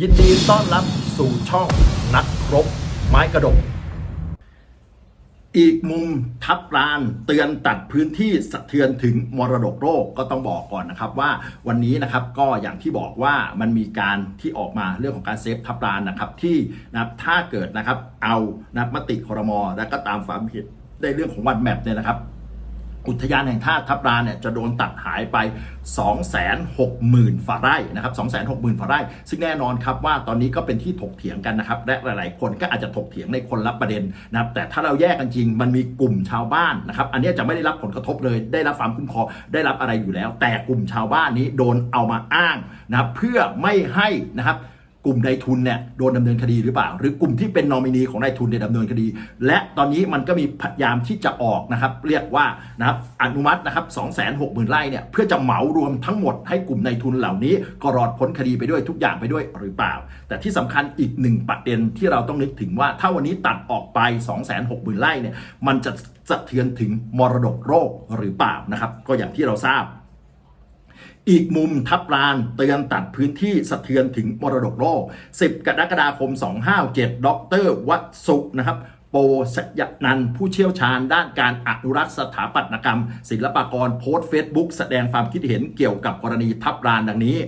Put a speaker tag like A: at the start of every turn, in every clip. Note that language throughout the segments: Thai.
A: ยินดีต้อนรับสู่ช่องนักรบไม้กระดก อีกมุมทับลานเตือนตัดพื้นที่สะเทือนถึงมรดกโลกก็ต้องบอกก่อนนะครับว่าวันนี้นะครับก็อย่างที่บอกว่ามันมีการที่ออกมาเรื่องของการเซฟทับลานนะครับที่นะถ้าเกิดนะครับเอานะมติครมและก็ตามความผิดในเรื่องของวันแมปเนี่ยนะครับ อุทยานแห่งชาติทับลานเนี่ยจะโดนตัดหายไป 260,000ฝ่าไร่นะครับ260,000ฝ่าไร่ ซึ่งแน่นอนครับว่าตอนนี้ก็เป็นที่ถกเถียงกันนะครับ และหลาย ๆ คนก็อาจจะถกเถียงในคนละประเด็นนะครับ แต่ถ้าเราแยกกันจริง มันมีกลุ่มชาวบ้านนะครับ อันนี้จะไม่ได้รับผลกระทบเลย ได้รับความคุ้มครอง ได้รับอะไรอยู่แล้ว แต่กลุ่มชาวบ้านนี้โดนเอามาอ้างนะครับ เพื่อไม่ให้นะครับ กลุ่มนายทุนเนี่ยโดนดำเนินคดีหรือเปล่า หรือกลุ่มที่เป็นนอมินีของนายทุนเนี่ยดำเนินคดี และตอนนี้มันก็มีพยายามที่จะออกนะครับ เรียกว่านะครับอนุมัตินะครับ2 6 0 0 0 0ไร่เนี่ยเพื่อจะเหมารวมทั้งหมดให้กลุ่มนายทุนเหล่านี้ก็รอดพ้นคดีไปด้วยทุกอย่างไปด้วยหรือเปล่า แต่ที่สำคัญอีกหนึ่งประเด็นที่เราต้องนึกถึงว่าถ้าวันนี้ตัดออกไป2 6 0 0 0 0ไร่เนี่ยมันจะสะเทือนถึงมรดกโลกหรือเปล่านะครับ ก็อย่างที่เราทราบ อีกมุมทับลานเตือนตัดพื้นที่สะเทือนถึงมรดกโลก 10 กรกฎาคม 257 ดรวัสุนะครับ โปสยนันผู้เชี่ยวชาญด้านการอนุรักษ์สถาปัตยกรรม ศิลปากรโพสต์เฟซบุ๊กแสดงความคิดเห็นเกี่ยวกับกรณีทับลานดังนี้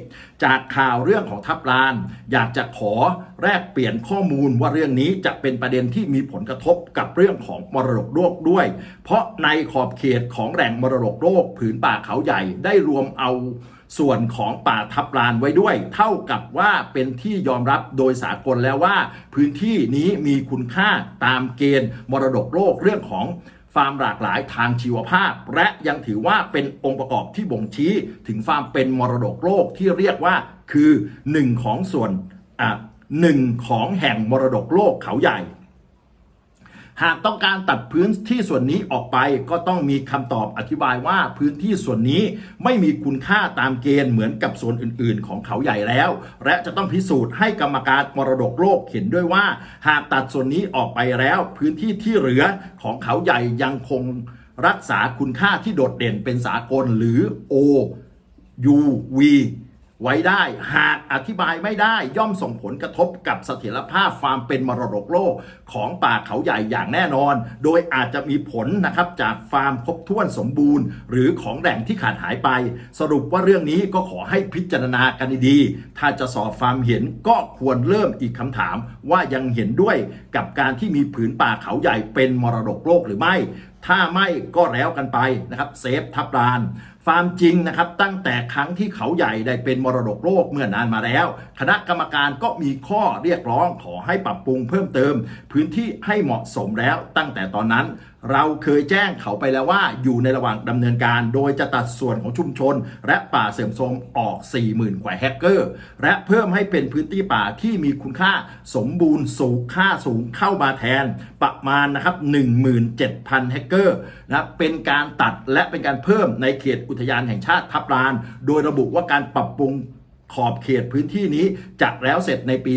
A: จากข่าวเรื่องของทับลาน อยากจะขอแลกเปลี่ยนข้อมูลว่าเรื่องนี้จะเป็นประเด็นที่มีผลกระทบกับเรื่องของมรดกโลกด้วย เพราะในขอบเขตของแหล่งมรดกโลกผืนป่าเขาใหญ่ได้รวมเอา ส่วนของป่าทับลานไว้ด้วย เท่ากับว่าเป็นที่ยอมรับโดยสากลแล้วว่า พื้นที่นี้มีคุณค่าตามเกณฑ์มรดกโลกเรื่องของฟาร์มหลากหลายทางชีวภาพ และยังถือว่าเป็นองค์ประกอบที่บ่งชี้ ถึงความเป็นมรดกโลกที่เรียกว่าคือหนึ่งของส่วนอะหนึ่งของแห่งมรดกโลกเขาใหญ่ หากต้องการตัดพื้นที่ส่วนนี้ออกไปก็ต้องมีคำตอบอธิบายว่าพื้นที่ส่วนนี้ไม่มีคุณค่าตามเกณฑ์เหมือนกับส่วนอื่น ๆ ของเขาใหญ่แล้ว และจะต้องพิสูจน์ให้กรรมการมรดกโลกเห็นด้วยว่า หากตัดส่วนนี้ออกไปแล้ว พื้นที่ที่เหลือของเขาใหญ่ยังคงรักษาคุณค่าที่โดดเด่นเป็นสากลหรือ O U V ไว้ได้หากอธิบายไม่ได้ย่อมส่งผลกระทบกับเสถียรภาพความเป็นมรดกโลกของป่าเขาใหญ่อย่างแน่นอน โดยอาจจะมีผลนะครับจากฟาร์มครบถ้วนสมบูรณ์ หรือของแหล่งที่ขาดหายไป สรุปว่าเรื่องนี้ก็ขอให้พิจารณากันดีๆ ถ้าจะสอบฟาร์มเห็นก็ควรเริ่มอีกคำถาม ว่ายังเห็นด้วยกับการที่มีผืนป่าเขาใหญ่เป็นมรดกโลกหรือไม่ ถ้าไม่ก็แล้วกันไปนะครับเซฟทับลาน ฟามจริงนะครับตั้งแต่ครั้งที่เขาใหญ่ได้เป็นมรดกโลกเมื่อนานมาแล้ว คณะกรรมการก็มีข้อเรียกร้องขอให้ปรับปรุงเพิ่มเติม พื้นที่ให้เหมาะสมแล้วตั้งแต่ตอนนั้น เราเคยแจ้งเขาไปแล้วว่าอยู่ในระหว่างดำเนินการ โดยจะตัดส่วนของชุมชน และป่าเสื่อมโทรมออก 40,000กว่าแฮกเกอร์ และเพิ่มให้เป็นพื้นที่ป่าที่มีคุณค่าสมบูรณ์สูงค่าสูงเข้ามาแทน ประมาณนะครับ17,000แฮกเกอร์นะเป็นการตัดและเป็นการเพิ่มในเขตอุทยานแห่งชาติทับลาน โดยระบุว่าการปรับปรุงขอบเขตพื้นที่นี้จะแล้วเสร็จในปี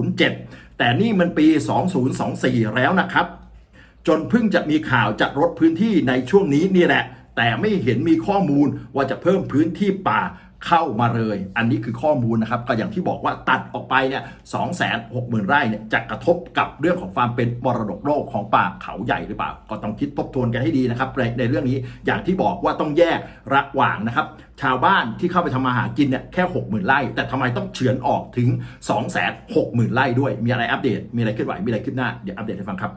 A: 2007 แต่นี่มันปี 2024 แล้วนะครับ จนเพิ่งจะมีข่าวจะลดพื้นที่ในช่วงนี้นี่แหละ แต่ไม่เห็นมีข้อมูลว่าจะเพิ่มพื้นที่ป่า เข้ามาเลย อันนี้คือข้อมูลนะครับ ก็อย่างที่บอกว่าตัดออกไปเนี่ยสองแสนหกหมื่นไร่เนี่ยจะกระทบกับเรื่องของความเป็นมรดกโลกของป่าเขาใหญ่หรือเปล่า ก็ต้องคิดทบทวนกันให้ดีนะครับในในเรื่องนี้อย่างที่บอกว่าต้องแยกระหว่างนะครับ ชาวบ้านที่เข้าไปทำมาหากินเนี่ยแค่60,000ไร่ แต่ทำไมต้องเฉือนออกถึง260,000ไร่ด้วย มีอะไรอัปเดต มีอะไรเคลื่อนไหว มีอะไรขึ้นหน้า เดี๋ยวอัปเดตให้ฟังครับ